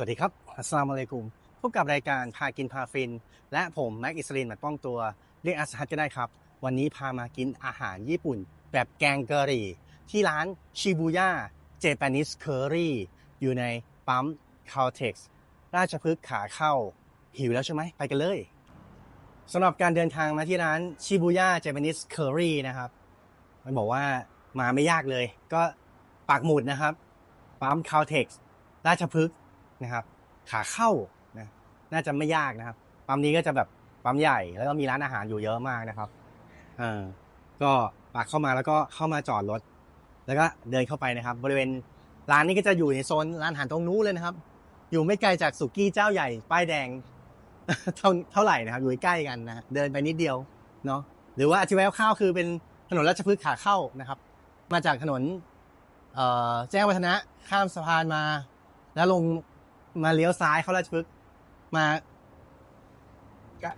วัสดีครับอัสลามุอะลัยกุมพบกับรายการพากินพาฟิน และผมแม็กอิสลินหมัดป้องตัว เรียกอัสฮัดก็ได้ครับ วันนี้พามากินอาหารญี่ปุ่น แบบแกงกะหรี่ ที่ร้านชิบูย่าเจแปนิสเคอรี่อยู่ในปั๊มคา l เท็กซ์ราชพฤกษ์ขาเข้า หิวแล้วใช่ไหมไปกันเลยสำหรับการเดินทางมาที่ร้านชิบูย่าเจแปนิสเคอรี่นะครับมันบอกว่ามาไม่ยากเลย ก็ปักหมุดนะครับปั๊มคา l เท็กซ์ราชพฤกษ์ นะครับ ขาเข้านะน่าจะไม่ยากนะครับปั๊มนี้ก็จะแบบปั๊มใหญ่แล้วก็มีร้านอาหารอยู่เยอะมากนะครับเออก็ปักเข้ามาแล้วก็เข้ามาจอดรถ แล้วก็เดินเข้าไปนะครับ บริเวณร้านนี้ก็จะอยู่ในโซนร้านอาหารตรงนู้นเลยนะครับ อยู่ไม่ไกลจากสุกี้เจ้าใหญ่ป้ายแดงเท่าเท่าไหร่นะครับ อยู่ใกล้กันนะเดินไปนิดเดียวเนาะหรือว่าอธิบายคร่าวๆคือเป็นถนนราชพฤกษ์ขาเข้านะครับ มาจากถนนแจ้งวัฒนะข้ามสะพานมา แล้วลง มาเลี้ยวซ้ายเข้าราชพฤกษ์มา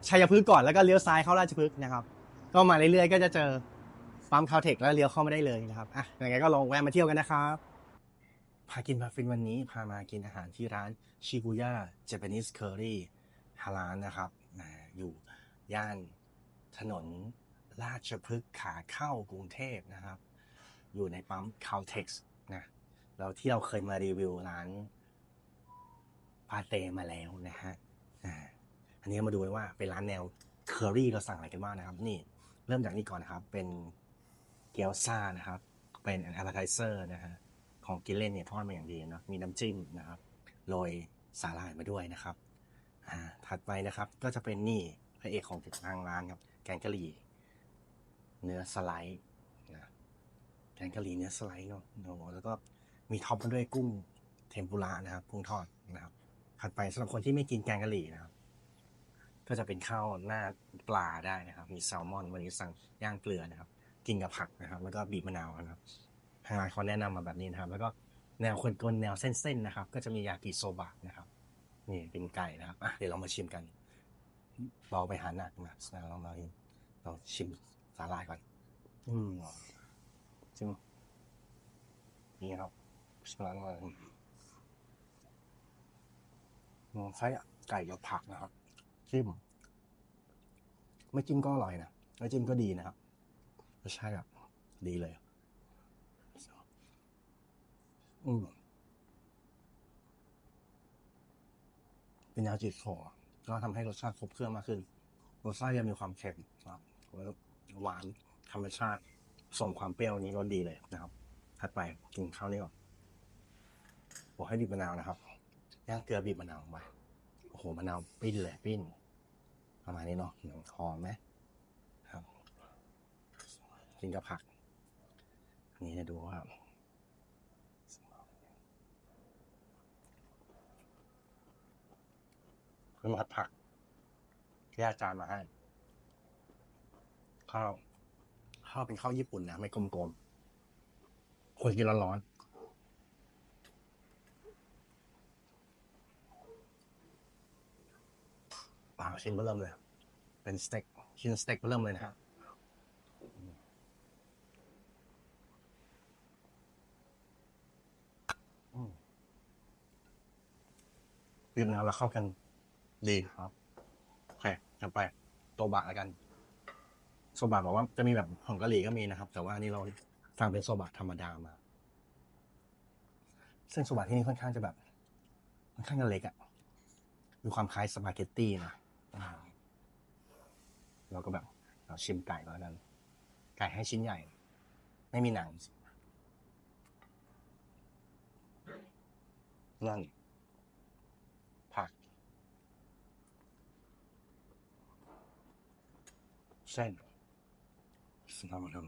ชัยพฤกษ์ก่อนแล้วก็เลี้ยวซ้ายเข้าราชพฤกษ์นะครับ ก็มาเรื่อยๆก็จะเจอปั๊มคาเทคแล้วเลี้ยวเข้ามาได้เลยนะครับอะยังไงก็ลองแวะมาเที่ยวกันนะครับพากินพาฟินวันนี้พามากินอาหารที่ร้านชิบูย่าเจแปนิสเคอรี่ฮารานนะครับอยู่ย่านถนนราชพฤกษ์ขาเข้ากรุงเทพนะครับ อยู่ในปั๊มคาเท็กซ์นะเราที่เราเคยมารีวิวร้าน พาเตมาแล้วนะฮะอันนี้มาดูว่าเป็นร้านแนวเคอรี่เราสั่งอะไรกันบ้างนะครับ นี่เริ่มจากนี้ก่อนนะครับ เป็นเกี๊ยวซ่านะครับ เป็นแอปเปอร์ไทเซอร์นะฮะของกินเล่นเนี่ยทอดมาอย่างดีเนาะมีน้ำจิ้มนะครับโรยสาหร่ายมาด้วยนะครับถัดไปนะครับก็จะเป็นนี่พระเอกของทางร้านครับ แกงกะหรี่ เนื้อสไลด์นะแกงกะหรี่เนื้อสไลด์เนาะแล้วก็มีท็อปมาด้วยกุ้งเทมปุระนะครับกุ้งทอดนะครับ ถัดไปสำหรับคนที่ไม่กินแกงกะหรี่นะครับ ก็จะเป็นข้าวหน้าปลาได้นะครับ มีแซลมอนวันนี้สั่งย่างเกลือนะครับ กินกับผักนะครับ แล้วก็บีบมะนาวนะครับทางร้านเขาแนะนำมาแบบนี้นะครับ แล้วก็แนวคนกลแนวเส้นๆนะครับ ก็จะมียากิโซบะนะครับ นี่เป็นไก่นะครับอะเดี๋ยวเรามาชิมกันเบาไปหาหนักมาเรามาเราชิมสาลายก่อน อืมชิมนี่ครับชิมแล้วมาอืม ไส้ไก่กับผักนะครับจิ้มไม่จิ้มก็อร่อยนะไม่จิ้มก็ดีนะครับรสชาติแบบดีเลย อืมเป็นแนวจืดโขก็ทำให้รสชาติครบเครื่องมากขึ้นรสชาติยังมีความเค็มนะครับแล้วหวานธรรมชาติส่งความเปรี้ยวนี้รสดีเลยนะครับถัดไปกินข้าวนี้ก่อนบอกให้บีบมะนาวนะครับ ย่างเกลือบีบมะนาวลงไปโอ้โหมะนาวปิ้นเลยปิ้น ประมาณนี้เนาะหอมไหมครับกินกับผักอันนี้จะดูว่าเป็นผัดผักที่อาจารย์มาให้ข้าวข้าวเป็นข้าวญี่ปุ่นนะไม่กลมๆควรกินร้อนๆ ปลาชิ้นเริ่มเลย เป็นสเต็กชิ้นสเต็กเริ่มเลยนะฮะอืมบีบมะนาวแล้วเข้ากันดีครับโอเคกันไปโตบะแล้วกัน โซบะบอกว่าจะมีแบบของกะหรี่ก็มีนะครับ แต่ว่าอันนี้เราสั่งเป็นโซบะธรรมดามา ซึ่งโซบะที่นี่ค่อนข้างจะแบบ ค่อนข้างจะเล็กอะมีความคล้ายสปาเกตตี้นะอ่า เราก็แบบเราชิมไก่ก่อนแล้วกันไก่ให้ชิ้นใหญ่ ไม่มีหนังนั่นผักเส้นสนามดม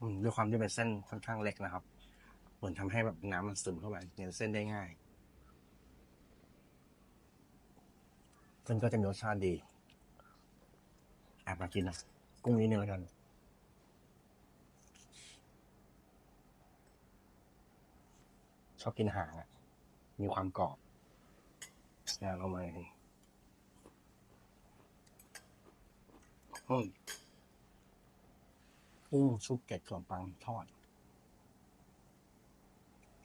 อืมด้วยความที่เป็นเส้นค่อนข้างเล็กนะครับ เหมือนทำให้แบบน้ำมันซึมเข้าไปในเส้นได้ง่ายเส้นก็จะมีรสชาติดีแอบมากินนะกุ้งนิดนึงแล้วกัน ชอบกินหางอะมีความกรอบแล้วเรามาอืมกุ้งชุบเกล็ดขนมปังทอด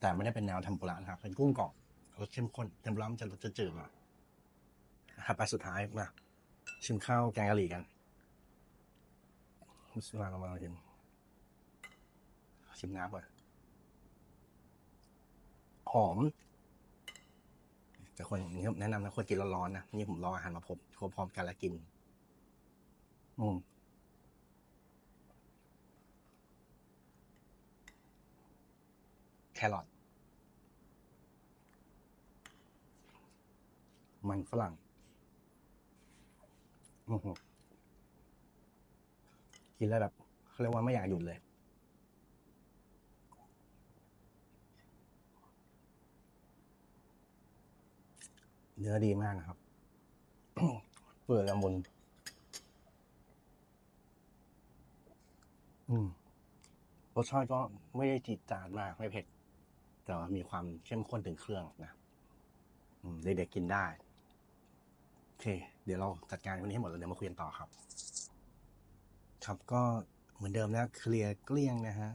แต่ไม่ได้เป็นแนวเทมปุระนะครับเป็นกุ้งกรอบรสเข้มข้นเทมปุระมันจะรสจะจืดๆมาถัดไปสุดท้ายมาชิมข้าวแกงกะหรี่กันบิสมิลลาฮิรเรามานิมชิมน้ำก่อนหอมแต่คนอย่างนี้แนะนำนะควรกินร้อนๆนะนี่ผมรออาหารมาพบควรพร้อมกันแล้วกิน อืมแครอท มันฝรั่งอื้อหือกินแล้วแบบเขาเรียกว่าไม่อยากหยุดเลย เนื้อดีมากนะครับเปื่อยละมุนรสชาติก็ไม่ได้จิดจาดมากไม่เผ็ด แต่ว่ามีความเข้มข้นถึงเครื่องนะเด็กๆกินได้ โอเค เดี๋ยวเราจัดการวันนี้ให้หมดแล้วเดี๋ยวมาคุยกันต่อครับ ครับก็เหมือนเดิมนะเคลียร์เกลี้ยงนะฮะ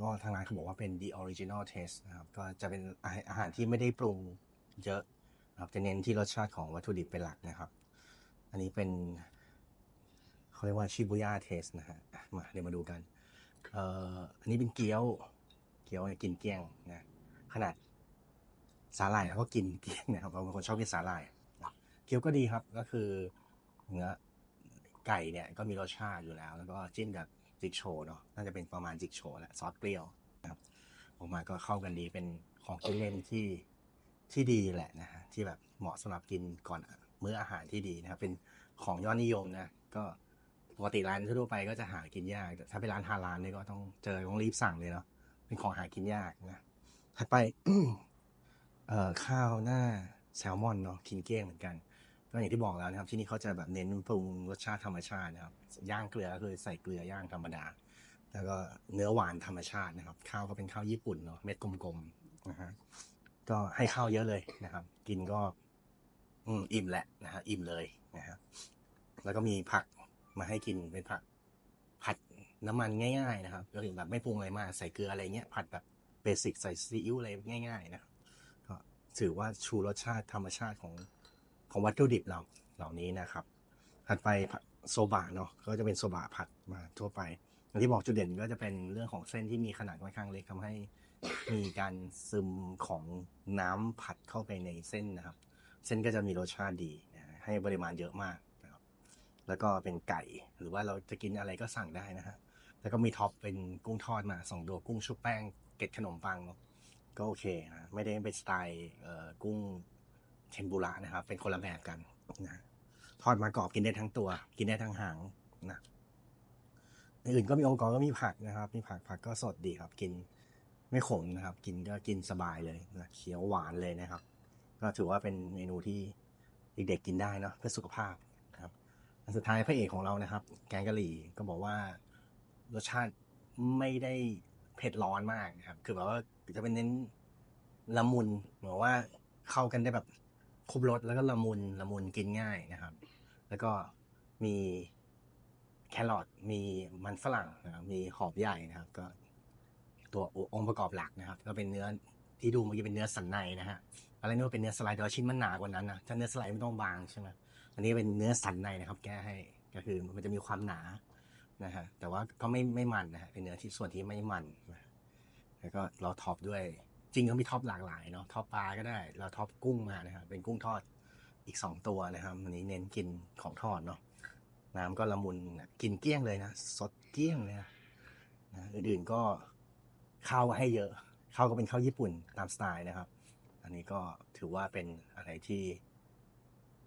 ก็ทางร้านเขาบอกว่าเป็น the original taste นะครับ ก็จะเป็นอาหารที่ไม่ได้ปรุงเยอะนะครับจะเน้นที่รสชาติของวัตถุดิบเป็นหลักนะครับ อันนี้เป็นเขาเรียกว่าชิบุย่าเทสนะฮะมาเดี๋ยวมาดูกันเอ่ออันนี้เป็นเกี๊ยว เกี๊ยวกินเกี้ยงนะขนาดสาหร่ายเราก็กินเกี้ยงนะครับเราเป็นคนชอบกินสาหร่าย เกี๊ยวก็ดีครับก็คือเนื้อไก่เนี่ยก็มีรสชาติอยู่แล้ว แล้วก็จิ้มกับจิกโชเนาะน่าจะเป็นประมาณจิกโชแหละซอสเปรี้ยวนะครับออกมาก็เข้ากันดีเป็นของกินเล่นที่ที่ดีแหละนะฮะที่แบบเหมาะสำหรับกินก่อนมื้ออาหารที่ดีนะครับเป็นของยอดนิยมนะก็ปกติร้านทั่วไปก็จะหากินยากแต่ถ้าเป็นร้านฮาลาลเนี่ยก็ต้องเจอต้องรีบสั่งเลยเนาะเป็นของหากินยากนะถัดไปเอ่อข้าวหน้าแซลมอนเนาะกินเกลี้ยงเหมือนกัน ก็อย่างที่บอกแล้วนะครับ ที่นี่เขาจะแบบเน้นปรุงรสชาติธรรมชาตินะครับ ย่างเกลือก็คือใส่เกลือย่างธรรมดา แล้วก็เนื้อหวานธรรมชาตินะครับ ข้าวก็เป็นข้าวญี่ปุ่นเนาะเม็ดกลมๆนะฮะก็ให้ข้าวเยอะเลยนะครับ กินก็อืมอิ่มแหละนะฮะอิ่มเลยนะฮะแล้วก็มีผักมาให้กินเป็นผัก ผัดน้ำมันง่ายๆนะครับก็คือแบบไม่ปรุงอะไรมากใส่เกลืออะไรเงี้ยผัดแบบเบสิกใส่ซีอิ๊วอะไรง่าย ๆ นะครับก็ถือว่าชูรสชาติธรรมชาติของ ของวัตถุดิบเราเหล่านี้นะครับถัดไปโซบะเนาะก็จะเป็นโซบะผัดมาทั่วไปอย่างที่บอกจุดเด่นก็จะเป็นเรื่องของเส้นที่มีขนาดค่อนข้างเล็กทำให้มีการซึมของน้ำผัดเข้าไปในเส้นนะครับ เส้นก็จะมีรสชาติดีให้ปริมาณเยอะมากนะครับ แล้วก็เป็นไก่หรือว่าเราจะกินอะไรก็สั่งได้นะฮะแล้วก็มีท็อปเป็นกุ้งทอดมาสองตัวกุ้งชุบแป้งเกล็ดขนมปังเนอะก็โอเคนะไม่ได้เป็นสไตล์กุ้ง เทมปุระนะครับ เป็นคนละแบบกันนะทอดมากรอบกินได้ทั้งตัว กินได้ทั้งหางนะอื่นก็มีองค์กรก็มีผักนะครับ มีผักผักก็สดดีครับ กินไม่ขมนะครับ กินก็กินสบายเลยนะเขียวหวานเลยนะครับ ก็ถือว่าเป็นเมนูที่เด็กๆกินได้เนาะเพื่อสุขภาพนะครับอันสุดท้ายพระเอกของเรานะครับ แกงกะหรี่ก็บอกว่ารสชาติไม่ได้เผ็ดร้อนมากนะครับ คือแบบว่าจะเป็นเน้นละมุนเหมือนว่าเข้ากันได้แบบ ครบรสแล้วก็ละมุนละมุนกินง่ายนะครับ แล้วก็มีแครอทมีมันฝรั่งนะครับมีหอมใหญ่นะครับ ก็ ตัวองค์ประกอบหลักนะครับ ก็เป็นเนื้อที่ดูเมื่อกี้เป็นเนื้อสันในนะฮะอะไรนึกว่าเป็นเนื้อสไลด์แต่ว่าชิ้นมันหนากว่านั้นนะถ้าเนื้อสไลด์ไม่ต้องบางใช่ไหมอันนี้เป็นเนื้อสันในนะครับ แก้ให้ก็คือมันจะมีความหนานะฮะแต่ว่าก็ไม่ไม่มันนะฮะเป็นเนื้อที่ส่วนที่ไม่มันนะแล้วก็เราท็อปด้วย จริงก็มีท็อปหลากหลายเนาะท็อปปลาก็ได้ เราท็อปกุ้งมานะครับเป็นกุ้งทอดอีกสองตัวนะครับวันนี้เน้นกินของทอดเนาะน้ำก็ละมุนกินเกี้ยงเลยนะสดเกี้ยงเลยนะอื่นๆก็ข้าวให้เยอะข้าวก็เป็นข้าวญี่ปุ่นตามสไตล์นะครับ อันนี้ก็ถือว่าเป็นอะไรที่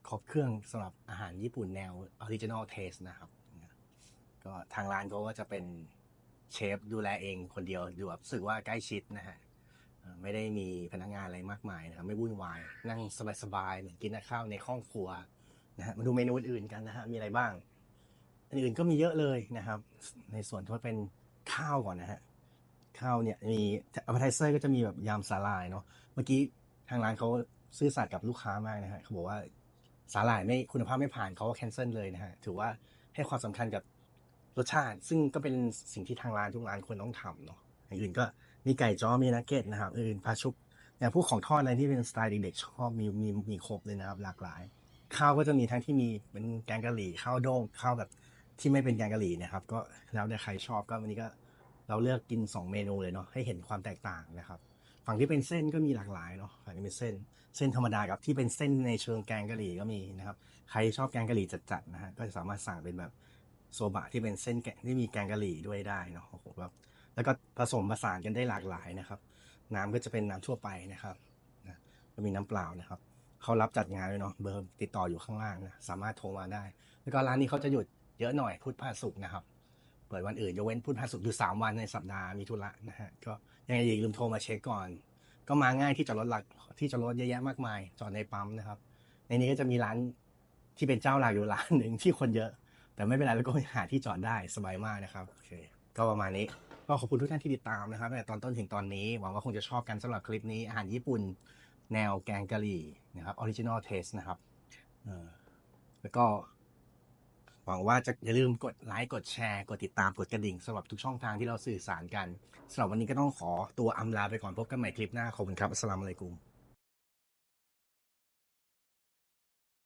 ครบเครื่องสำหรับอาหารญี่ปุ่นแนวออริจินอลเทสนะครับก็ทางร้านเขาก็จะเป็นเชฟดูแลเองคนเดียวดูแบบรู้สึกว่าใกล้ชิดนะฮะ ไม่ได้มีพนักงานอะไรมากมายนะครับไม่วุ่นวาย นั่งสบายๆเหมือนกินข้าวในห้องครัวนะฮะมาดูเมนูอื่นกันนะฮะมีอะไรบ้าง อันอื่นก็มีเยอะเลยนะครับ ในส่วนที่ว่าเป็นข้าวก่อนนะฮะข้าวเนี่ยมีอัปเทเซอร์ก็จะมีแบบยำสาหร่ายเนาะเมื่อกี้ทางร้านเขาซื่อสัตย์กับลูกค้ามากนะฮะเขาบอกว่าสาหร่ายไม่คุณภาพไม่ผ่านเขาก็แคนเซิลเลยนะฮะถือว่าให้ความสำคัญกับรสชาติ ซึ่งก็เป็นสิ่งที่ทางร้านทุกร้านควรต้องทำเนาะอย่างอื่นก็ มีไก่จ้อมีนักเก็ตนะครับอื่นปลาชุบเนี่พวกของทอดอะไรที่เป็นสไตล์เด็กๆชอบมีมีมีครบเลยนะครับ หลากหลาย ข้าวก็จะมีทั้งที่มีเป็นแกงกะหรี่ข้าวโด่งข้าวแบบที่ไม่เป็นแกงกะหรี่นะครับ ก็แล้วแต่ใครชอบก็วันนี้ก็เราเลือกกินสองเมนูเลยเนาะให้เห็นความแตกต่างนะครับ ฝั่งที่เป็นเส้นก็มีหลากหลายเนาะฝั่งที่เป็นเส้น เส้นธรรมดากับที่เป็นเส้นในเชิงแกงกะหรี่ก็มีนะครับ ใครชอบแกงกะหรี่จัดๆนะฮะก็สามารถสั่งเป็นแบบโซบะที่เป็นเส้นแกงที่มีแกงกะหรี่ด้วยได้เนาะโอ้โหแบบ แล้วก็ผสมผสานกันได้หลากหลายนะครับ น้ำก็จะเป็นน้ำทั่วไปนะครับนะก็มีน้ำเปล่านะครับเขารับจัดงานด้วยเนาะเบอร์ติดต่ออยู่ข้างล่างนะสามารถโทรมาได้ แล้วก็ร้านนี้เขาจะหยุดเยอะหน่อยพุธพฤหัสศุกร์นะครับเปิดวันอื่นยกเว้นพุธพฤหัสศุกร์อยู่สามวันในสัปดาห์มีธุระนะฮะก็ยังไงอย่าลืมโทรมาเช็คก่อน ก็มาง่ายที่จอดรถหลักที่จอดรถเยอะแยะมากมาย จอดในปั๊มนะครับ ในนี้ก็จะมีร้านที่เป็นเจ้าหลักอยู่ร้านหนึ่งที่คนเยอะ แต่ไม่เป็นไรแล้วก็หาที่จอดได้สบายมากนะครับโอเคก็ประมาณนี้ ก็ขอบคุณทุกท่านที่ติดตามนะครับตั้งแต่ตอนต้นถึงตอนนี้ หวังว่าคงจะชอบกันสำหรับคลิปนี้อาหารญี่ปุ่น แนวแกงกะหรี่นะครับออริจินอลเทสนะครับแล้วก็หวังว่าจะอย่าลืมกดไลค์กดแชร์ กดติดตามกดกระดิ่งสำหรับทุกช่องทางที่เราสื่อสารกันสำหรับวันนี้ก็ต้องขอตัวอำลาไปก่อนพบกันใหม่คลิปหน้าขอบคุณครับอัสสลามุอะลัยกุม